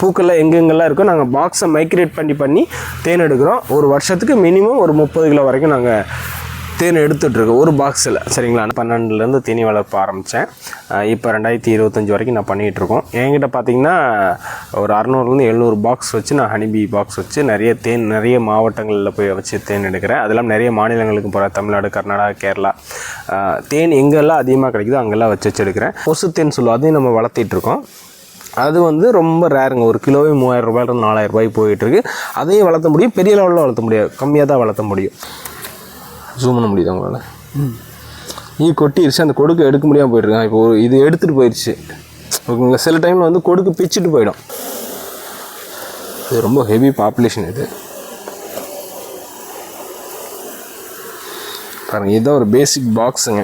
பூக்கள்லாம் எங்கெங்கெல்லாம் இருக்கோ நாங்கள் பாக்ஸை மைக்ரேட் பண்ணி பண்ணி தேன் எடுக்கிறோம். ஒரு வருஷத்துக்கு மினிமம் ஒரு முப்பது கிலோ வரைக்கும் நாங்கள் தேன் எடுத்துகிட்ருக்கோம் ஒரு பாக்ஸில் சரிங்களா? பன்னெண்டுலேருந்து தேனி வளர்ப்பு ஆரம்பித்தேன் இப்போ ரெண்டாயிரத்தி இருபத்தஞ்சி வரைக்கும் நான் பண்ணிகிட்ருக்கோம் என்கிட்ட பார்த்தீங்கன்னா ஒரு அறநூறுலேருந்து எழுநூறு பாக்ஸ் வச்சு நான் ஹனிபி பாக்ஸ் வச்சு நிறைய தேன் நிறைய மாவட்டங்களில் போய் வச்சு தேன் எடுக்கிறேன். அதெல்லாம் நிறைய மாநிலங்களுக்கு போகிறேன் தமிழ்நாடு கர்நாடகா கேரளா. தேன் எங்கெல்லாம் அதிகமாக கிடைக்குதோ அங்கெல்லாம் வச்சு வச்சு எடுக்கிறேன். கொசு தேன் சொல்லுவோம். அதையும் நம்ம வளர்த்திட்ருக்கோம் அது வந்து ரொம்ப ரேருங்க ஒரு கிலோவே மூவாயிரம் ரூபாயிலிருந்து நாலாயிரம் ரூபாய் போயிட்டுருக்கு. அதையும் வளர்த்த முடியும். பெரிய லெவலில் வளர்த்த முடியாது. கம்மியாக தான் வளர்த்த முடியும். ஜூம் பண்ண முடியுது உங்களால்? நீ கொட்டிருச்சு. அந்த கொடுக்கு எடுக்க முடியாமல் போயிட்டுருக்கான். இப்போ இது எடுத்துகிட்டு போயிடுச்சு ஓகேங்க சில டைமில் வந்து கொடுக்கு பிச்சுட்டு போயிடும். இது ரொம்ப ஹெவி பாப்புலேஷன் இது. பாருங்க. இதுதான் ஒரு பேசிக் பாக்ஸுங்க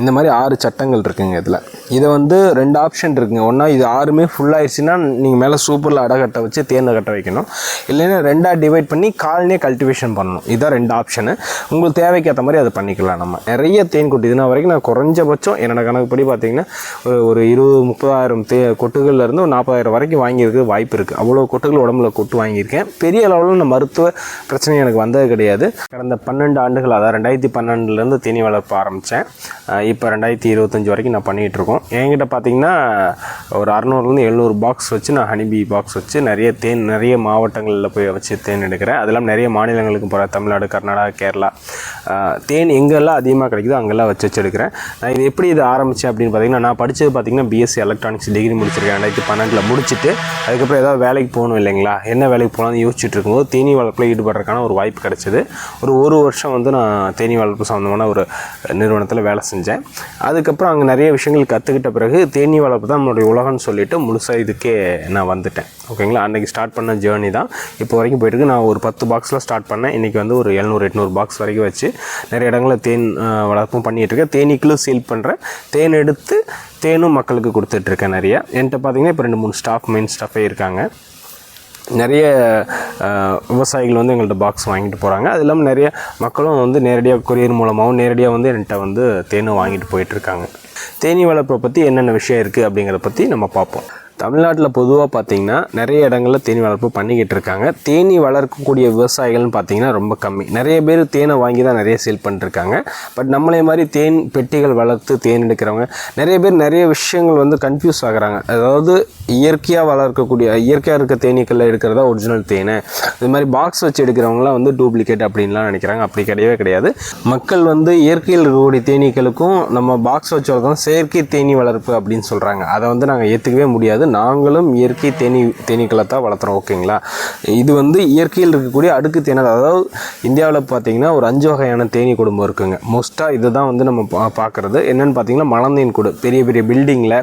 இந்த மாதிரி ஆறு சட்டங்கள் இருக்குங்க இதில். இதை வந்து ரெண்டு ஆப்ஷன் இருக்குங்க. ஒன்றா இது ஆறுமே ஃபுல்லாகிடுச்சின்னா நீங்கள் மேலே சூப்பரில் அடகட்டை வச்சு தேனை கட்ட வைக்கணும். இல்லைன்னா ரெண்டாக டிவைட் பண்ணி காலனே கல்டிவேஷன் பண்ணணும். இதுதான் ரெண்டு ஆப்ஷனு உங்களுக்கு தேவைக்கேற்ற மாதிரி அதை பண்ணிக்கலாம் நம்ம. நிறைய தேன் கொட்டு. இதுனா வரைக்கும் நான் குறைஞ்சபட்சம் என்னோட கணக்குப்படி பார்த்தீங்கன்னா ஒரு- இருபது முப்பதாயிரம் தே கொட்டுகளில் இருந்து ஒரு நாற்பதாயிரம் வரைக்கும் வாங்கியிருக்க வாய்ப்பு இருக்குது அவ்வளோ கொட்டுகள் உடம்புல கொட்டு வாங்கியிருக்கேன். பெரிய அளவில் நான் மருத்துவ பிரச்சனை எனக்கு வந்தது கிடையாது. கடந்த பன்னெண்டு ஆண்டுகள் அதாவது ரெண்டாயிரத்தி பன்னெண்டுலேருந்து தேனி வளர்ப்பு ஆரம்பித்தேன் இப்போ ரெண்டாயிரத்தி இருபத்தஞ்சி வரைக்கும் நான் பண்ணிகிட்டு இருக்கோம் என்கிட்ட பார்த்தீங்கன்னா ஒரு அறநூறுலேருந்து எழுநூறு பாக்ஸ் வச்சு நான் ஹனிபி பாக்ஸ் வச்சு நிறைய தேன் நிறைய மாவட்டங்களில் போய் வச்சு தேன் எடுக்கிறேன். அதெல்லாம் நிறைய மாநிலங்களுக்கு போகிறேன் தமிழ்நாடு கர்நாடகா கேரளா. தேன் எங்கெல்லாம் அதிகமாக கிடைக்குதோ அங்கெல்லாம் வச்சு வச்சு எடுக்கிறேன். நான் இது எப்படி இது ஆரம்பித்தேன் அப்படின்னு பார்த்தீங்கன்னா நான் படித்தது பார்த்தீங்கன்னா பிஎஸ்சி எலக்ட்ரானிக்ஸ் டிகிரி முடிச்சிருக்கேன். ரெண்டாயிரத்தி பன்னெண்டில் முடிச்சுட்டு அதுக்கப்புறம் ஏதாவது வேலைக்கு போகணும் இல்லைங்களா? என்ன வேலைக்கு போகலாம்னு யோசிச்சுட்டு இருக்கும்போது தேனி வளர்ப்பில் ஈடுபடுறதுக்கான ஒரு வாய்ப்பு கிடச்சிது. ஒரு ஒரு வருஷம் வந்து நான் தேனி வளர்ப்பு சம்மந்தமான ஒரு நிறுவனத்தில் வேலை செஞ்சேன். அதுக்கப்புறம் அங்கே நிறைய விஷயங்கள் கற்றுக்கிட்ட பிறகு தேனி வளர்ப்பு தான் நம்மளுடைய உலகம்னு சொல்லிவிட்டு முழுசாக இதுக்கே நான் வந்துட்டேன். ஓகேங்களா? அன்றைக்கி ஸ்டார்ட் பண்ண ஜேர்னி தான். இப்போ வரைக்கும் போயிட்டுருக்கு நான் ஒரு பத்து பாக்ஸில் ஸ்டார்ட் பண்ணேன். இன்றைக்கி வந்து ஒரு எழுநூறு எட்நூறு பாக்ஸ் வரைக்கும் வச்சு நிறைய இடங்களில் தேன் வளர்ப்பும் பண்ணிகிட்டு இருக்கேன். தேனீக்களும் சேல் பண்ணுறேன் தேன் எடுத்து தேனும் மக்களுக்கு கொடுத்துட்ருக்கேன் நிறைய. என்கிட்ட பார்த்தீங்கன்னா இப்போ ரெண்டு மூணு ஸ்டாஃப் மெயின் ஸ்டாஃபே இருக்காங்க. நிறைய விவசாயிகள் வந்து எங்கள்கிட்ட பாக்ஸ் வாங்கிட்டு போகிறாங்க அது இல்லாமல் நிறைய மக்களும் வந்து நேரடியாக கொரியர் மூலமாகவும் நேரடியாக வந்து என்கிட்ட வந்து தேனும் வாங்கிட்டு போயிட்டுருக்காங்க தேனீ வளர்ப்பை பற்றி என்னென்ன விஷயம் இருக்குது அப்படிங்கிறத பற்றி நம்ம பார்ப்போம். தமிழ்நாட்டில் பொதுவாக பார்த்தீங்கன்னா நிறைய இடங்களில் தேனி வளர்ப்பு பண்ணிக்கிட்டு இருக்காங்க. தேனி வளர்க்கக்கூடிய விவசாயிகள்னு பார்த்தீங்கன்னா ரொம்ப கம்மி. நிறைய பேர் தேனை வாங்கி தான் நிறைய சேல் பண்ணிருக்காங்க. பட் நம்மளே மாதிரி தேன் பெட்டிகள் வளர்த்து தேன் எடுக்கிறவங்க நிறைய பேர் நிறைய விஷயங்கள் வந்து கன்ஃபியூஸ் ஆகுறாங்க. அதாவது இயற்கையாக வளர்க்கக்கூடிய இயற்கையாக இருக்க தேனீக்களில் எடுக்கிறதா ஒரிஜினல் தேனை. இது மாதிரி பாக்ஸ் வச்சு எடுக்கிறவங்களாம் வந்து டூப்ளிகேட் அப்படின்லாம் நினைக்கிறாங்க. அப்படி கிடையவே கிடையாது. மக்கள் வந்து இயற்கையில் இருக்கக்கூடிய தேனீக்களுக்கும் நம்ம பாக்ஸ் வச்சு வளர்த்தோம் செயற்கை தேனீ வளர்ப்பு அப்படின்னு சொல்கிறாங்க அதை வந்து நாங்கள் ஏற்றுக்கவே முடியாது. நாங்களும் இயற்கை தேனீ தேனீக்களை தான் வளர்த்துறோம் ஓகேங்களா? இது வந்து இயற்கையில் இருக்கக்கூடிய அடுக்கு தேனி. அதாவது இந்தியாவில் பார்த்தீங்கன்னா ஒரு அஞ்சு வகையான தேனீ குடும்பம் இருக்குங்க. மோஸ்ட்டாக இதுதான் வந்து நம்ம பா பார்க்குறது. என்னென்னு பார்த்தீங்கன்னா மலந்தேன் கூடு பெரிய பெரிய பில்டிங்கில்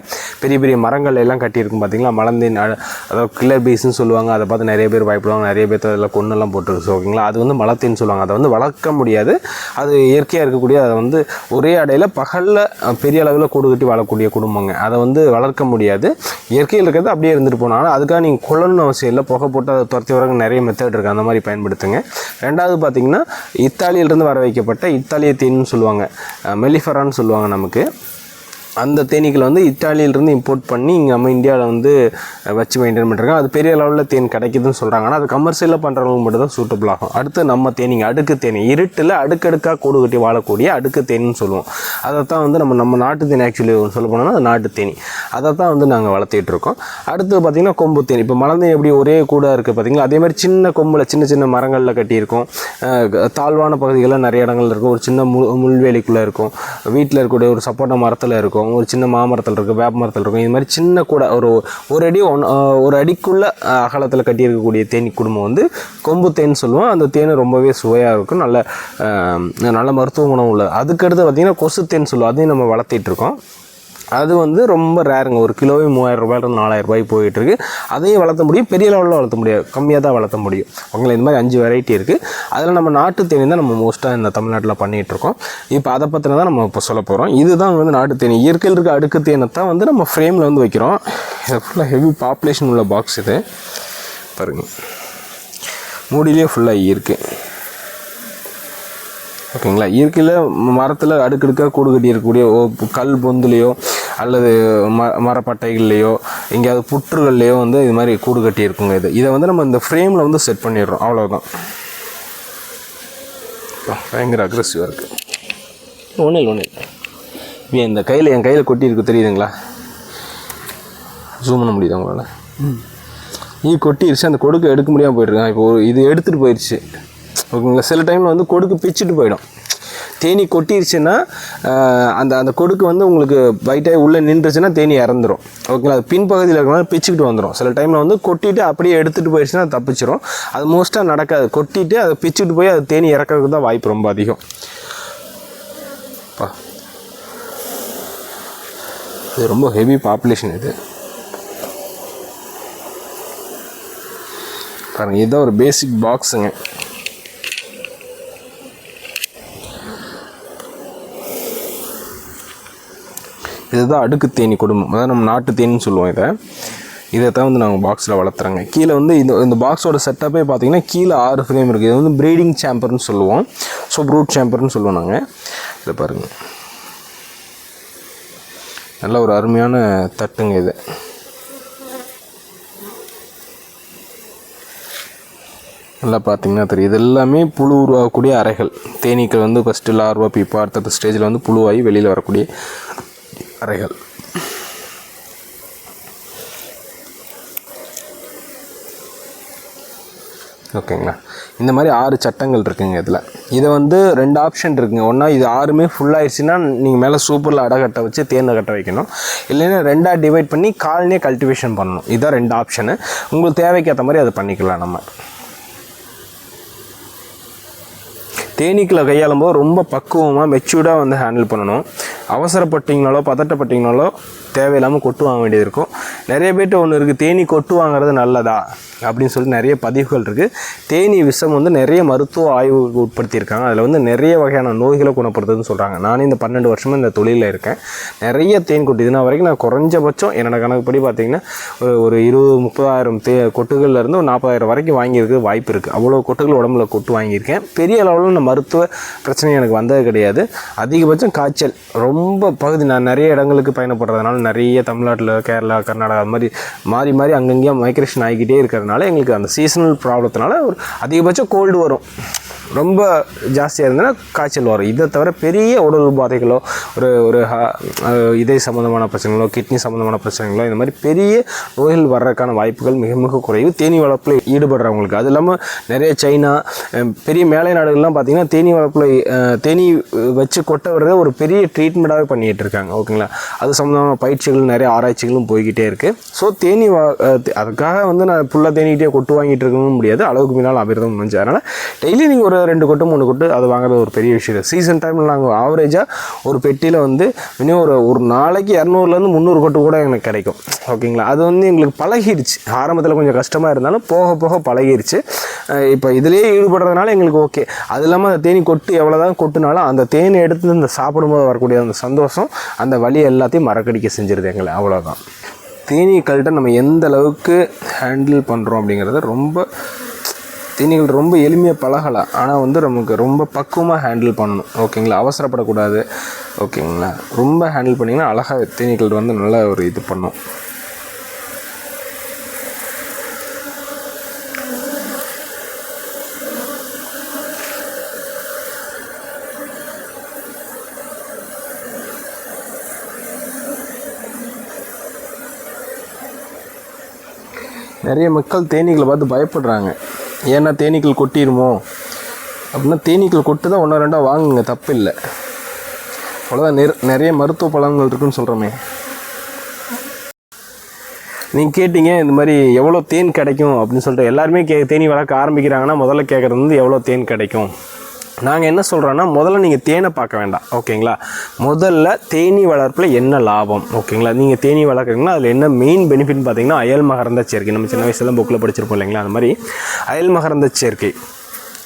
பெரிய பெரிய மரங்கள் எல்லாம் கட்டியிருக்கும் பார்த்தீங்களா? மலந்தேன் அதாவது கில்லர் பீஸ்ன்னு சொல்லுவாங்க. அதை பார்த்து நிறைய பேர் பயப்படுவாங்க. நிறைய பேர் அதில் கொன்னெல்லாம் போட்டுருக்கு ஓகேங்களா? அது வந்து மலத்தேன்னு சொல்லுவாங்க. அதை வந்து வளர்க்க முடியாது. அது இயற்கையாக இருக்கக்கூடிய அதை வந்து ஒரே அடையில் பகலில் பெரிய அளவில் கூடு கட்டி வாழக்கூடிய குடும்பங்க. அதை வந்து வளர்க்க முடியாது. இயற்கை இயற்கையில் இருக்கிறது அப்படியே இருந்துட்டு போகணும். ஆனால் அதுக்காக நீங்கள் கொள்ளணும்னு அவசியம் இல்லை. புகை போட்டு அதை துரத்தி வரங்க நிறைய மெத்தட் இருக்குது அந்த மாதிரி பயன்படுத்துங்க. ரெண்டாவது பார்த்தீங்கன்னா இத்தாலியிலிருந்து வர வைக்கப்பட்ட இத்தாலிய தீன்னு சொல்லுவாங்க. மெலிஃபரான்னு சொல்லுவாங்க நமக்கு. அந்த தேனீக்களை வந்து இத்தாலியிலிருந்து இம்போர்ட் பண்ணி இங்கே நம்ம இந்தியாவில் வந்து வச்சு மெயின்டைன் பண்ணுறாங்க அது பெரிய லெவலில் தேன் கிடைக்குதுன்னு சொல்கிறாங்க ஆனால் அது கமர்ஷியலில் பண்ணுறவங்களுக்கு மட்டும் தான் சூட்டபிள் ஆகும். அடுத்து நம்ம தேனிங்க அடுக்கு தேனி. இருட்டில் அடுக்கடுக்காக கூடு கட்டி வாழக்கூடிய அடுக்கு தேனின்னு சொல்லுவோம். அதை தான் வந்து நம்ம நம்ம நாட்டு தேனி ஆக்சுவலி சொல்ல போனோம்னா அது நாட்டு தேனி. அதை தான் வந்து நாங்கள் வளர்த்திட்டு இருக்கோம். அடுத்து பார்த்திங்கன்னா கொம்பு தேனி. இப்போ மலர்ந்தேன் எப்படி ஒரே கூடாக இருக்குது பார்த்திங்களா அதே மாதிரி சின்ன கொம்பில் சின்ன சின்ன மரங்களில் கட்டியிருக்கும். தாழ்வான பகுதிகளில் நிறைய இடங்கள்ல இருக்கும். ஒரு சின்ன முள் முள்வேலிக்குள்ளே இருக்கும். வீட்டில் இருக்கக்கூடிய ஒரு சப்போட்டா மரத்தில் இருக்கும். ஒரு சின்ன மாமரத்தில் இருக்கும் வேப்ப மரத்தில் இருக்கும். இது மாதிரி சின்ன கூட ஒரு ஒரு அடி ஒன் ஒரு அடிக்குள்ள அகலத்தில் கட்டியிருக்கக்கூடிய தேனி குடும்பம் வந்து கொம்பு தேன் சொல்லுவோம். அந்த தேன் ரொம்பவே சுவையாக இருக்கும். நல்ல நல்ல மருத்துவ குணம் உள்ளது. அதுக்கடுத்து பார்த்திங்கன்னா கொசு தேன் சொல்லுவோம். அதையும் நம்ம வளர்த்திட்ருக்கோம் இருக்கோம். அது வந்து ரொம்ப ரேருங்க ஒரு கிலோவே மூவாயிரம் ரூபாயிலிருந்து நாலாயிரம் ரூபாய் போயிட்டுருக்கு. அதையும் வளர்த்த முடியும். பெரிய லெவலில் வளர்த்த முடியாது. கம்மியாக தான் வளர்த்த முடியும். உங்களை இந்த மாதிரி அஞ்சு வெரைட்டி இருக்குது அதில் நம்ம நாட்டு தேனி தான் நம்ம மோஸ்ட்டாக இந்த தமிழ்நாட்டில் பண்ணிகிட்ருக்கோம் இப்போ அதை பற்றின தான் நம்ம இப்போ சொல்ல போகிறோம் இதுதான் வந்து நாட்டு தேனி. இயற்கையில் இருக்க அடுக்கு தேனை தான் வந்து நம்ம ஃப்ரேமில் வந்து வைக்கிறோம். இது ஃபுல்லாக ஹெவி பாப்புலேஷன் உள்ள பாக்ஸ் இது. பாருங்கள் மூடியிலே ஃபுல்லாக இருக்குது ஓகேங்களா? இயற்கையில் மரத்தில் அடுக்கடுக்காக கூடு கட்டி இருக்கக்கூடிய ஓ- கல் பொந்துலேயோ அல்லது ம மரப்பட்டைகள்லையோ எங்கேயாவது புற்றுகள்லேயோ வந்து இது மாதிரி கூடு கட்டி இருக்குங்க இது. இதை வந்து நம்ம இந்த ஃப்ரேமில் வந்து செட் பண்ணிடுறோம். அவ்வளோதான் பயங்கர அக்ரெசிவாக இருக்குது ஒன்றும் இல்லை ஒன்றும் இல்லை இப்போ இந்த கையில் என் கையில் கொட்டி இருக்கு தெரியுதுங்களா? ஜூம் பண்ண முடியுதா உங்களால்? ஈ கொட்டிருச்சு அந்த கொடுக்கு எடுக்க முடியாமல் போயிட்டுருக்கான் இப்போ இது எடுத்துகிட்டு போயிடுச்சு ஓகேங்களா? சில டைமில் வந்து கொடுக்கு பிச்சுட்டு போயிடும். தேனி கொட்டிருச்சுன்னா அந்த அந்த கொடுக்கு வந்து உங்களுக்கு பைட்டாக உள்ளே நின்றுச்சுன்னா தேனி இறந்துடும் ஓகேங்களா? அது பின்பகுதியில் இருக்கிறனால பிச்சுக்கிட்டு வந்துடும் சில டைமில் வந்து கொட்டிட்டு அப்படியே எடுத்துகிட்டு போயிடுச்சுன்னா தப்பிச்சிடும் தப்பிச்சிரும். அது மோஸ்ட்டாக நடக்காது. கொட்டிட்டு அதை பிச்சுட்டு போய் அது தேனி இறக்கிறதுக்கு தான் வாய்ப்பு ரொம்ப அதிகம். பா. இது ரொம்ப ஹெவி பாப்புலேஷன் இது. பாருங்கள் இதுதான் ஒரு பேசிக் பாக்ஸுங்க இதுதான் அடுக்கு தேனி குடும்பம். அதாவது நம்ம நாட்டு தேனின்னு சொல்லுவோம் இதை. இதை தான் வந்து நாங்கள் பாக்ஸில் வளர்த்துறோங்க. கீழே வந்து இந்த இந்த பாக்ஸோட செட்டப்பே பார்த்தீங்கன்னா கீழே ஆறு ஃப்ரேம் இருக்குது இது வந்து ப்ரீடிங் சேம்பர்னு சொல்லுவோம். ஸோ ப்ரூட் சேம்பர்னு சொல்லுவோம் நாங்கள் இதை பாருங்கள் நல்ல ஒரு அருமையான தட்டுங்க இது. நல்லா பார்த்தீங்கன்னா தெரியும் இது எல்லாமே புழு உருவாகக்கூடிய அறைகள். தேனீக்கள் வந்து ஃபஸ்ட்டு லார்வா பீப்பா அடுத்தடுத்த ஸ்டேஜில் வந்து புழுவாகி வெளியில் வரக்கூடிய அறைகள். ஓகேங்களா? இந்த மாதிரி ஆறு சட்டங்கள் இருக்குங்க இதில். இதை வந்து ரெண்டு ஆப்ஷன் இருக்குங்க. ஒன்றா இது ஆறுமே ஃபுல்லாகிடுச்சுன்னா நீங்கள் மேலே சூப்பரில் அடகட்டை வச்சு தேனை கட்ட வைக்கணும். இல்லைன்னா ரெண்டாக டிவைட் பண்ணி காலனே கல்டிவேஷன் பண்ணணும். இதுதான் ரெண்டு ஆப்ஷனு உங்களுக்கு தேவைக்கு ஏற்ற மாதிரி அதை பண்ணிக்கலாம் நம்ம. தேனீக்களை கையாளும் போது ரொம்ப பக்குவமாக மெச்சூர்டாக வந்து ஹேண்டில் பண்ணணும். அவசரப்பட்டீங்களோ பதட்டப்பட்டீங்களோ தேவையில்லாமல் கொட்டு வாங்க வேண்டியது இருக்கும். நிறைய பேர்ட்ட ஒன்று இருக்குது தேனி கொட்டு வாங்குறது நல்லதா? அப்படின்னு சொல்லி நிறைய பதிவுகள் இருக்குது தேனி விஷம் வந்து நிறைய மருத்துவ ஆய்வுக்கு உட்படுத்தியிருக்காங்க. அதில் வந்து நிறைய வகையான நோய்களை குணப்படுத்துதுன்னு சொல்கிறாங்க நானும் இந்த பன்னெண்டு வருஷமாக இந்த தொழிலில் இருக்கேன். நிறைய தேன் கொட்டு. இதுனா வரைக்கும் நான் குறைஞ்சபட்சம் என்னோடய கணக்குப்படி பார்த்திங்கன்னா ஒரு- இருபது முப்பதாயிரம் தே கொட்டுகள்லேருந்து ஒரு நாற்பதாயிரம் வரைக்கும் வாங்கியிருக்கு வாய்ப்பு இருக்குது அவ்வளோ கொட்டுகள் உடம்புல கொட்டு வாங்கியிருக்கேன். பெரிய அளவில் நான் மருத்துவ பிரச்சனை எனக்கு வந்தது கிடையாது. அதிகபட்சம் காய்ச்சல். ரொம்ப பகுதி நான் நிறைய இடங்களுக்கு பயணப்படுறதுனால நிறைய தமிழ்நாட்டில் கேரளா கர்நாடகா அது மாதிரி மாறி மாறி அங்கங்கேயே மைக்ரேஷன் ஆகிக்கிட்டே இருக்கிறதுனால எங்களுக்கு அந்த சீசனல் ப்ராப்ளத்தினால ஒரு அதிகபட்சம் கோல்டு வரும். ரொம்ப ஜாஸ்தியாக இருந்ததுன்னா காய்ச்சல் வரும். இதை தவிர பெரிய உடல் உபாதைகளோ ஒரு ஒரு ஹா- இதய சம்மந்தமான பிரச்சனைகளோ கிட்னி சம்மந்தமான பிரச்சனைகளோ இந்த மாதிரி பெரிய நோய்கள் வர்றதுக்கான வாய்ப்புகள் மிக மிக குறைவு. தேனி வளர்ப்பில் ஈடுபடுறவங்களுக்கு. அது இல்லாமல் நிறைய சைனா பெரிய மேலை நாடுகள்லாம் பார்த்திங்கன்னா தேனி வளர்ப்பில் தேனி வச்சு கொட்ட வர்றத ஒரு பெரிய ட்ரீட்மெண்ட்டாகவே பண்ணிகிட்டு இருக்காங்க. ஓகேங்களா? அது சம்மந்தமான பயிற்சிகள் நிறைய ஆராய்ச்சிகளும் போய்கிட்டே இருக்குது ஸோ தேனி வா அதுக்காக வந்து நான் ஃபுல்லாக தேனிக்கிட்டே கொட்டு வாங்கிட்டு இருக்கவும் முடியாது. அளவுக்கு மீனால் அபிரதம் முடிஞ்சு அதனால் டெய்லி நீங்கள் ஒரு ரெண்டு கொட்டு மூணு கொட்டு அது வாங்குறது ஒரு பெரிய விஷயம் இல்லை. சீசன் டைமில் நாங்கள் ஆவரேஜாக ஒரு பெட்டியில் வந்து மினிமம் ஒரு ஒரு நாளைக்கு இரநூறுலேருந்து முந்நூறு கொட்டு கூட எனக்கு கிடைக்கும். ஓகேங்களா அது வந்து எங்களுக்கு பழகிடுச்சு ஆரம்பத்தில் கொஞ்சம் கஷ்டமாக இருந்தாலும் போக போக பழகிடுச்சு இப்போ இதுலேயே ஈடுபடுறதுனால எங்களுக்கு ஓகே அது இல்லாமல் அந்த தேனி கொட்டு எவ்வளோ தான் கொட்டுனாலும் அந்த தேனை எடுத்து இந்த சாப்பிடும்போது வரக்கூடிய அந்த சந்தோஷம் அந்த வழி எல்லாத்தையும் மறக்கடிக்க செஞ்சிருது எங்களை. அவ்வளோதான் தேனீக்கள்கிட்ட நம்ம எந்த அளவுக்கு ஹேண்டில் பண்ணுறோம் அப்படிங்கிறத ரொம்ப தேனீகள் ரொம்ப எளிமையாக பழகலாம். ஆனால் வந்து நமக்கு ரொம்ப பக்குவமாக ஹேண்டில் பண்ணணும். ஓகேங்களா அவசரப்படக்கூடாது. ஓகேங்களா ரொம்ப ஹேண்டில் பண்ணிங்கன்னா அழகாக தேனீக்கள் வந்து நல்ல ஒரு இது பண்ணும். நிறைய மக்கள் தேனீக்களை பார்த்து பயப்படுறாங்க. ஏன்னா தேனீக்கள் கொட்டிடுமோ அப்படின்னா தேனீக்கள் கொட்டு தான் ஒன்றா ரெண்டாக வாங்குங்க தப்பு இல்லை அவ்வளோதான் நிற நிறைய மருத்துவ பலன்கள் இருக்குன்னு சொல்கிறோமே நீங்கள் கேட்டீங்க இந்த மாதிரி எவ்வளோ தேன் கிடைக்கும் அப்படின்னு சொல்லிட்டு எல்லாருமே கே தேனி வளர்க்க ஆரம்பிக்கிறாங்கன்னா முதல்ல கேட்குறது வந்து எவ்வளோ தேன் கிடைக்கும்? நாங்கள் என்ன சொல்கிறோன்னா முதல்ல நீங்கள் தேனை பார்க்க வேண்டாம். ஓகேங்களா? முதல்ல தேனி வளர்ப்பில் என்ன லாபம்? ஓகேங்களா? நீங்கள் தேனி வளர்க்குறீங்கன்னா அதில் என்ன மெயின் பெனிஃபிட் பார்த்தீங்கன்னா அயல் மகரந்த சேர்க்கை. நம்ம சின்ன வயசுலாம் புக்கில் படிச்சிருப்போம் இல்லைங்களா அந்த மாதிரி. அயல் மகரந்த சேர்க்கை.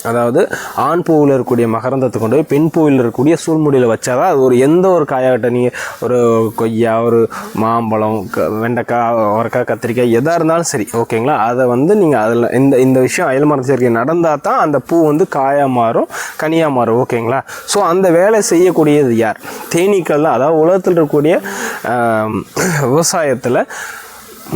அதாவது ஆண் பூவில் இருக்கக்கூடிய மகரந்தத்தை கொண்டு போய் பெண் பூவில் இருக்கக்கூடிய சூழ்முடியில் வச்சாதான் அது ஒரு எந்த ஒரு காயாகட்ட நீங்கள் ஒரு கொய்யா ஒரு மாம்பழம் க வெண்டைக்காய் அவரைக்காய் கத்திரிக்காய் எதாக இருந்தாலும் சரி ஓகேங்களா? அதை வந்து நீங்கள் அதில் இந்த இந்த விஷயம் அயல் மரம் சேர்க்கை நடந்தால் தான் அந்த பூ வந்து காயாக மாறும் கனியாக மாறும் ஓகேங்களா? ஸோ அந்த வேலை செய்யக்கூடியது யார்? தேனீக்கள் தான். அதாவது உலகத்தில் இருக்கக்கூடிய விவசாயத்தில்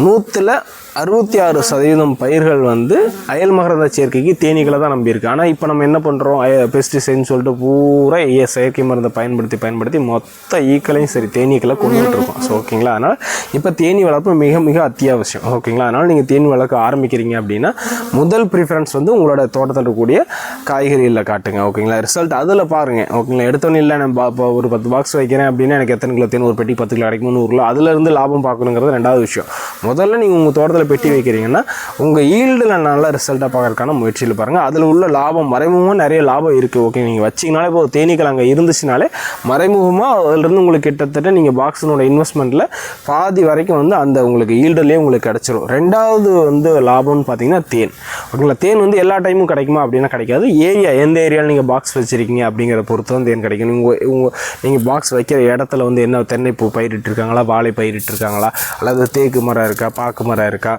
நூற்றில் அறுபத்தி ஆறு சதவீதம் பயிர்கள் வந்து அயல் மகரந்த சேர்க்கைக்கு தேனீக்களை தான் நம்பியிருக்கு. ஆனால் இப்போ நம்ம என்ன பண்ணுறோம் பெஸ்டிசைட்னு சொல்லிட்டு பூரா செயற்கை மருந்தை பயன்படுத்தி பயன்படுத்தி மொத்த ஈக்களையும் சரி தேனீக்களை கொண்டுகிட்டு இருக்கோம் ஸோ ஓகேங்களா அதனால் இப்போ தேனீ வளர்ப்பு மிக மிக அத்தியாவசியம். ஓகேங்களா அதனால் நீங்கள் தேனி வளர்க்க ஆரம்பிக்கிறீங்க அப்படின்னா முதல் ப்ரிஃபரன்ஸ் வந்து உங்களோட தோட்டத்தில் இருக்கக்கூடிய காய்கறிகளில் காட்டுங்க. ஓகேங்களா ரிசல்ட் அதில் பாருங்கள் ஓகேங்களா எடுத்தோன்னே இல்லை நான் இப்போ ஒரு பத்து பாக்ஸ் வைக்கிறேன் அப்படின்னா எனக்கு எத்தனை கிலோ தேன்? ஒரு பெட்டி பத்து கிலோ கிடைக்கும் நூறு கிலோ அதுலேருந்து லாபம் பார்க்கணுங்கிறது ரெண்டாவது விஷயம். முதல்ல நீங்கள் உங்கள் தோட்டத்தில் பெட்டி வைக்கிறீங்கன்னா உங்கள் ஈல்டில் நல்ல ரிசல்ட்டாக பார்க்கறதுக்கான முயற்சியில் பாருங்கள் அதில் உள்ள லாபம் மறைமுகமாக நிறைய லாபம் இருக்குது ஓகே நீங்கள் வச்சிங்கனாலே இப்போ தேனீக்கள் அங்கே இருந்துச்சுனாலே மறைமுகமாக அதிலிருந்து உங்களுக்கு கிட்டத்தட்ட நீங்கள் பாக்ஸினோட இன்வெஸ்ட்மெண்ட்டில் பாதி வரைக்கும் வந்து அந்த உங்களுக்கு ஈல்டுலேயே உங்களுக்கு கிடச்சிரும். ரெண்டாவது வந்து லாபம்னு பார்த்தீங்கன்னா தேன். ஓகேங்களா? தேன் வந்து எல்லா டைமும் கிடைக்குமா அப்படின்னா கிடைக்காது. ஏரியா எந்த ஏரியாவில் நீங்கள் பாக்ஸ் வச்சுருக்கீங்க அப்படிங்கிற பொறுத்து தான் தேன் கிடைக்கும். நீங்கள் உங்கள் நீங்கள் பாக்ஸ் வைக்கிற இடத்துல வந்து என்ன தென்னைப்பூ பயிரிட்டிருக்காங்களா? வாழை பயிரிட்டிருக்காங்களா? அல்லது தேக்கு மரம் இருக்கா? பாக்கு மரம் இருக்கா?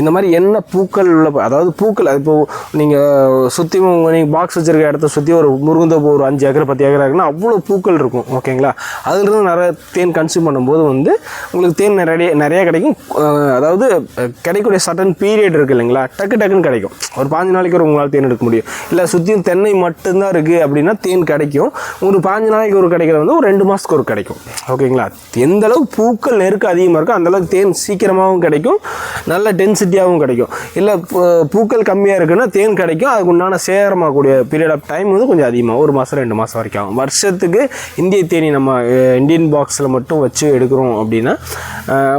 இந்த மாதிரி என்ன பூக்கள் உள்ள அதாவது பூக்கள் இப்போ நீங்கள் சுற்றி நீங்கள் பாக்ஸ் வச்சுருக்க இடத்த சுற்றி ஒரு முருங்கந்தோப்பு ஒரு அஞ்சு ஏக்கர் பத்து ஏக்கர் இருக்குன்னா அவ்வளோ பூக்கள் இருக்கும் ஓகேங்களா அதுலேருந்து நிறைய தேன் கன்சியூம் பண்ணும்போது வந்து உங்களுக்கு தேன் நிறைய நிறையா கிடைக்கும். அதாவது கிடைக்கக்கூடிய சட்டன் பீரியட் இருக்குது இல்லைங்களா? டக்கு டக்குன்னு கிடைக்கும். ஒரு பாஞ்சு நாளைக்கு ஒரு உங்களால் தேன் எடுக்க முடியும். இல்லை சுற்றியும் தென்னை மட்டும்தான் இருக்குது அப்படின்னா தேன் கிடைக்கும். ஒரு பாஞ்சு நாளைக்கு ஒரு கிடைக்கிறது வந்து ஒரு ரெண்டு மாதத்துக்கு ஒரு கிடைக்கும் ஓகேங்களா எந்த அளவுக்கு பூக்கள் நெருக்கம் அதிகமாக இருக்கோ அந்தளவுக்கு தேன் சீக்கிரமாகவும் கிடைக்கும். நல்ல டென்சிட்டியாகவும் கிடைக்கும். இல்லை பூக்கள் கம்மியாக இருக்குன்னா தேன் கிடைக்கும். அதுக்கு உண்டான சேகரமாகக்கூடிய பீரியட் ஆஃப் டைம் வந்து கொஞ்சம் அதிகமாக ஒரு மாதம் ரெண்டு மாதம் வரைக்கும் ஆகும். வருஷத்துக்கு இந்திய தேனி நம்ம இந்தியன் பாக்ஸில் மட்டும் வச்சு எடுக்கிறோம் அப்படின்னா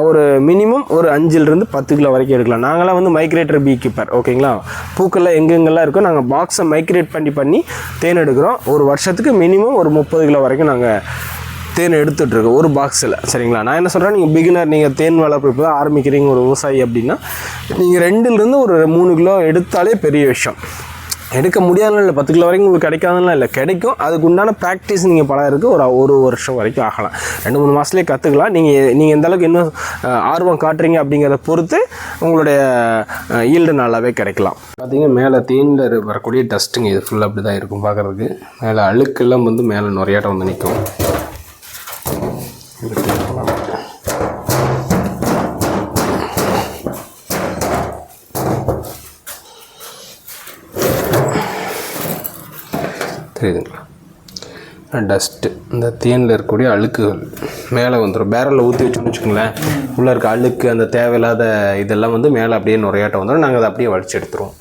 ஒரு மினிமம் ஒரு அஞ்சுலேருந்து பத்து கிலோ வரைக்கும் எடுக்கலாம். நாங்களாம் வந்து மைக்ரேட்டர் பீ கீப்பர் ஓகேங்களா பூக்கள்லாம் எங்கெங்கெல்லாம் இருக்கோ நாங்கள் பாக்ஸை மைக்ரேட் பண்ணி பண்ணி தேன் எடுக்கிறோம். ஒரு வருஷத்துக்கு மினிமம் ஒரு முப்பது கிலோ வரைக்கும் நாங்கள் தேன் எடுத்துகிட்ருக்கு ஒரு பாக்ஸில் சரிங்களா? நான் என்ன சொல்கிறேன் நீங்கள் பிகினர் நீங்கள் தேன் வளர்ப்பு இப்போ தான் ஆரம்பிக்கிறீங்க ஒரு விவசாயி அப்படின்னா நீங்கள் ரெண்டுலேருந்து ஒரு மூணு கிலோ எடுத்தாலே பெரிய விஷயம். எடுக்க முடியாதுன்னு இல்லை பத்து கிலோ வரைக்கும் உங்களுக்கு கிடைக்காதுலாம் இல்லை கிடைக்கும். அதுக்கு உண்டான ப்ராக்டிஸ் நீங்கள் பழகிறதுக்கு ஒரு ஒரு வருஷம் வரைக்கும் ஆகலாம். ரெண்டு மூணு மாதத்துலேயே கற்றுக்கலாம் நீங்கள் நீங்கள் எந்த அளவுக்கு இன்னும் ஆர்வம் காட்டுறீங்க அப்படிங்கிறத பொறுத்து உங்களுடைய ஈல்டு நல்லாவே கிடைக்கலாம். பார்த்தீங்கன்னா மேலே தேனில் வரக்கூடிய டஸ்ட்டுங்க இது ஃபுல்லாக அப்படி தான் இருக்கும் பார்க்குறதுக்கு மேலே அழுக்கெல்லாம் வந்து மேலே நிறையாட்டம் வந்து நிற்கும் தெரியுதுங்களா? டஸ்ட்டு இந்த தேனில் இருக்கக்கூடிய அழுக்குகள். மேலே வந்துடும் பேரலில் ஊற்றி வச்சோம்னு வச்சுக்கோங்களேன். உள்ளே இருக்க அழுக்கு அந்த தேவையில்லாத இதெல்லாம் வந்து மேலே அப்படியே நுரையாட்டம் வந்துடும் நாங்கள் அதை அப்படியே வலிச்சு எடுத்துருவோம்.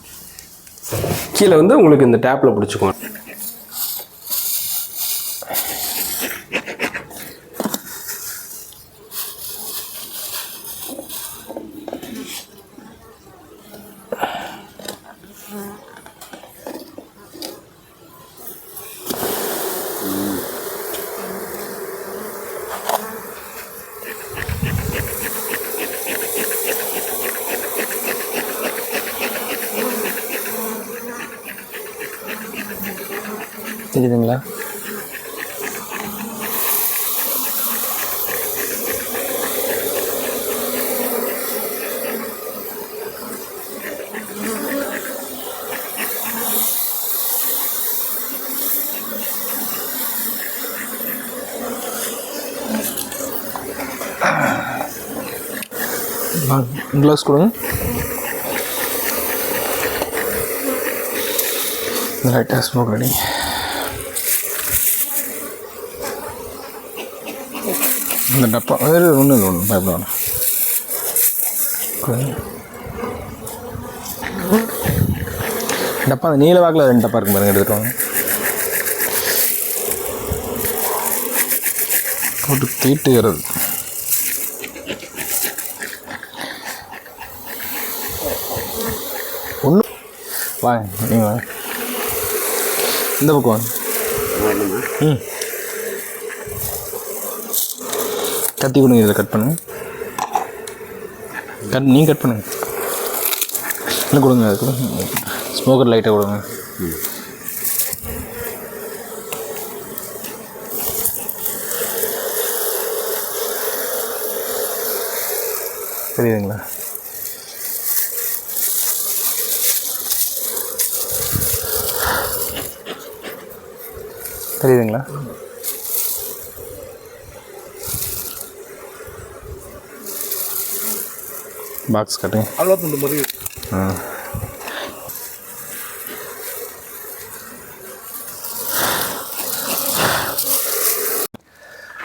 கீழே வந்து உங்களுக்கு இந்த டேப்பில் பிடிச்சிக்குவோம். தெரியுதுங்களா க்ளவுஸ் கொடுங்க. லைட்டாக ஸ்மோக் ரெடி இந்த டப்பா வேறு ஒன்றும் இல்லை ஒன்றும் பயப்பட வேணாம். டப்பா அந்த நீல வாக்கில் ரெண்டு டப்பா இருக்கும் பாருங்க எடுத்துட்டு வாங்க. போட்டு தீட்டுகிறது. ஒன்று வாங்க நீங்கள் வாங்க. இந்த பக்கம் வாங்க. ம். கத்தி கொடுங்க இதில் கட் பண்ணுங்க கட் நீங்கள் கட் பண்ணுங்க இல்லை கொடுங்க அது கொடுங்க. ஸ்மோக்கர் லைட்டாக கொடுங்க. தெரியுதுங்களா? தெரியுதுங்களா? பாக்ஸ் கட்டுங்க அல்வா துண்டு மாதிரி ஆ.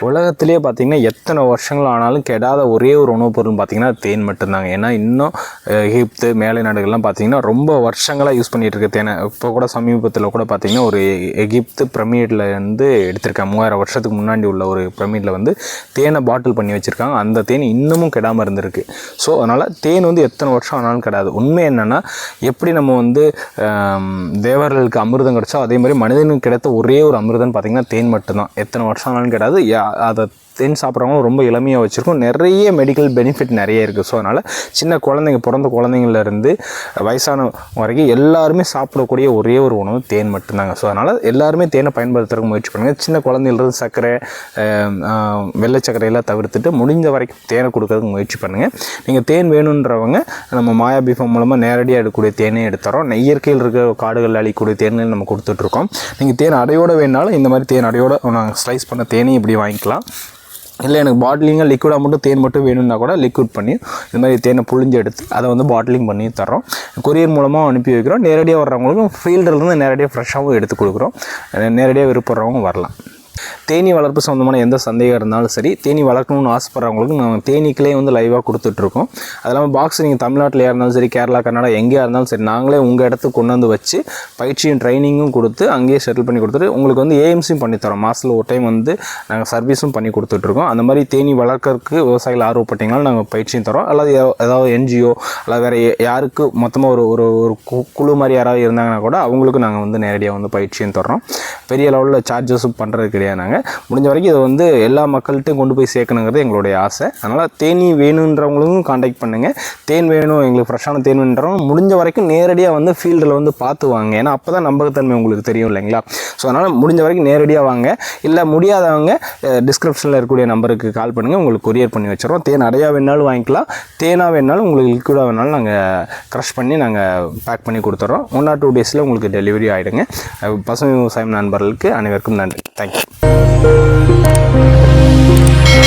உலகத்திலே பார்த்தீங்கன்னா எத்தனை வருஷங்கள் ஆனாலும் கெடாத ஒரே ஒரு உணவுப் பொருள் பார்த்தீங்கன்னா தேன் மட்டும்தாங்க. ஏன்னா இன்னும் எகிப்து மேலை நாடுகள்லாம் பார்த்தீங்கன்னா ரொம்ப வருஷங்களாக யூஸ் பண்ணிகிட்டு இருக்க தேனை. இப்போ கூட சமீபத்தில் கூட பார்த்தீங்கன்னா ஒரு எகிப்து பிரமிடில் வந்து எடுத்திருக்காங்க. மூவாயிரம் வருஷத்துக்கு முன்னாடி உள்ள ஒரு பிரமிடில் வந்து தேனை பாட்டில் பண்ணி வச்சுருக்காங்க. அந்த தேன் இன்னமும் கெடாமல் இருந்திருக்கு. ஸோ அதனால் தேன் வந்து எத்தனை வருஷம் ஆனாலும் கிடையாது உண்மை என்னென்னா எப்படி நம்ம வந்து தேவர்களுக்கு அமிர்தம் கிடச்சோ அதே மாதிரி மனிதனுக்கு கிடைத்த ஒரே ஒரு அமிர்தம் பார்த்திங்கன்னா தேன் மட்டும்தான். எத்தனை வருஷம் ஆனாலும் கிடையாது யா- அதை தேன் சாப்பிட்றவங்க ரொம்ப இளமையாக வச்சுருக்கோம். நிறைய மெடிக்கல் பெனிஃபிட் நிறைய இருக்குது ஸோ அதனால் சின்ன குழந்தைங்க பிறந்த குழந்தைங்கள்லேருந்து வயசான வரைக்கும் எல்லாருமே சாப்பிடக்கூடிய ஒரே ஒரு உணவு தேன் மட்டும்தாங்க. ஸோ அதனால் எல்லாருமே தேனை பயன்படுத்துறதுக்கு முயற்சி பண்ணுங்கள் சின்ன குழந்தையிலிருந்து சர்க்கரை வெள்ளை சர்க்கரையெல்லாம் தவிர்த்துட்டு முடிஞ்ச வரைக்கும் தேனை கொடுக்கறதுக்கு முயற்சி பண்ணுங்கள் நீங்கள் தேன் வேணுன்றவங்க நம்ம மாயா பீஃபம் மூலமாக நேரடியாக எடுக்கக்கூடிய தேனே எடுத்துறோம். இயற்கையில் இருக்க காடுகளில் அழிக்கக்கூடிய தேன்கள் நம்ம கொடுத்துட்ருக்கோம் நீங்கள் தேன் அடையோட வேணாலும் இந்த மாதிரி தேன் அடையோட நாங்கள் ஸ்லைஸ் பண்ண தேனையும் இப்படி வாங்கிக்கலாம். இல்லை எனக்கு பாட்டிலிங்காக லிக்விடாக மட்டும் தேன் மட்டும் வேணும்னா கூட லிக்விட் பண்ணி இந்த மாதிரி தேனை புழிஞ்சு எடுத்து அதை வந்து பாட்டிலிங் பண்ணி தரோம் கொரியர் மூலமாக அனுப்பி வைக்கிறோம். நேரடியாக வர்றவங்களுக்கும் ஃபீல்டிலேருந்து நேரடியாக ஃப்ரெஷ்ஷாகவும் எடுத்து கொடுக்குறோம். நேரடியாக விருப்பறவங்க வரலாம். தேனி வளர்ப்பு சம்மந்தமான எந்த சந்தேகம் இருந்தாலும் சரி தேனி வளர்க்கணும்னு ஆசைப்பட்றவங்களுக்கு நாங்கள் தேனீக்களே வந்து லைவாக கொடுத்துட்ருக்கோம் அது இல்லாமல் பாக்ஸ் நீங்கள் தமிழ்நாட்டில் இருந்தாலும் சரி கேரளா கர்நாடகா எங்கேயா இருந்தாலும் சரி நாங்களே உங்கள் இடத்துக்கு கொண்டு வந்து வச்சு பயிற்சியும் ட்ரைனிங்கும் கொடுத்து அங்கேயே செட்டில் பண்ணி கொடுத்துட்டு உங்களுக்கு வந்து ஏஎம்சியும் பண்ணித்தரோம் மாதத்தில் ஒரு டைம் வந்து நாங்கள் சர்வீஸும் பண்ணி கொடுத்துட்ருக்கோம் அந்த மாதிரி தேனி வளர்க்கறதுக்கு விவசாயிகள் ஆர்வப்பட்டீங்கனாலும் நாங்கள் பயிற்சியும் தரோம். அல்லது ஏதாவது என்ஜிஓ அல்லது வேறு யாருக்கு மொத்தமாக ஒரு ஒரு ஒரு கு- குழு மாதிரி யாராவது இருந்தாங்கன்னா கூட அவங்களுக்கு நாங்கள் வந்து நேரடியாக வந்து பயிற்சியும் தர்றோம். பெரிய லெவலில் சார்ஜஸும் பண்ணுறது கிடையாது. நாங்கள் முடிஞ்ச வரைக்கும் இதை வந்து எல்லா மக்கள்கிட்டையும் கொண்டு போய் சேர்க்கணுங்கிறது எங்களுடைய ஆசை. அதனால் தேனி வேணுன்றவங்களுக்கும் காண்டாக்ட் பண்ணுங்கள் தேன் வேணும் எங்களுக்கு ஃப்ரெஷ்ஷான தேன் வேணுன்றவங்க முடிஞ்ச வரைக்கும் நேரடியாக வந்து ஃபீல்டில் வந்து பார்த்து வாங்க. ஏன்னா அப்போ தான் நம்பகத்தன்மை உங்களுக்கு தெரியும் இல்லைங்களா? ஸோ அதனால் முடிஞ்ச வரைக்கும் நேரடியாக வாங்க. இல்லை முடியாதவங்க டிஸ்கிரிப்ஷனில் இருக்கக்கூடிய நம்பருக்கு கால் பண்ணுங்கள் உங்களுக்கு கொரியர் பண்ணி வச்சுருவோம். தேன் அடையா வேணாலும் வாங்கிக்கலாம். தேனாக வேணாலும் உங்களுக்கு லிக்விடாக வேணாலும் நாங்கள் க்ரஷ் பண்ணி நாங்கள் பேக் பண்ணி கொடுத்துட்றோம் ஒன் ஆர் டூ டேஸில் உங்களுக்கு டெலிவரி ஆகிடுங்க பசுமை விவசாயம் நண்பர்களுக்கு அனைவருக்கும் நன்றி. Thank you Thank you.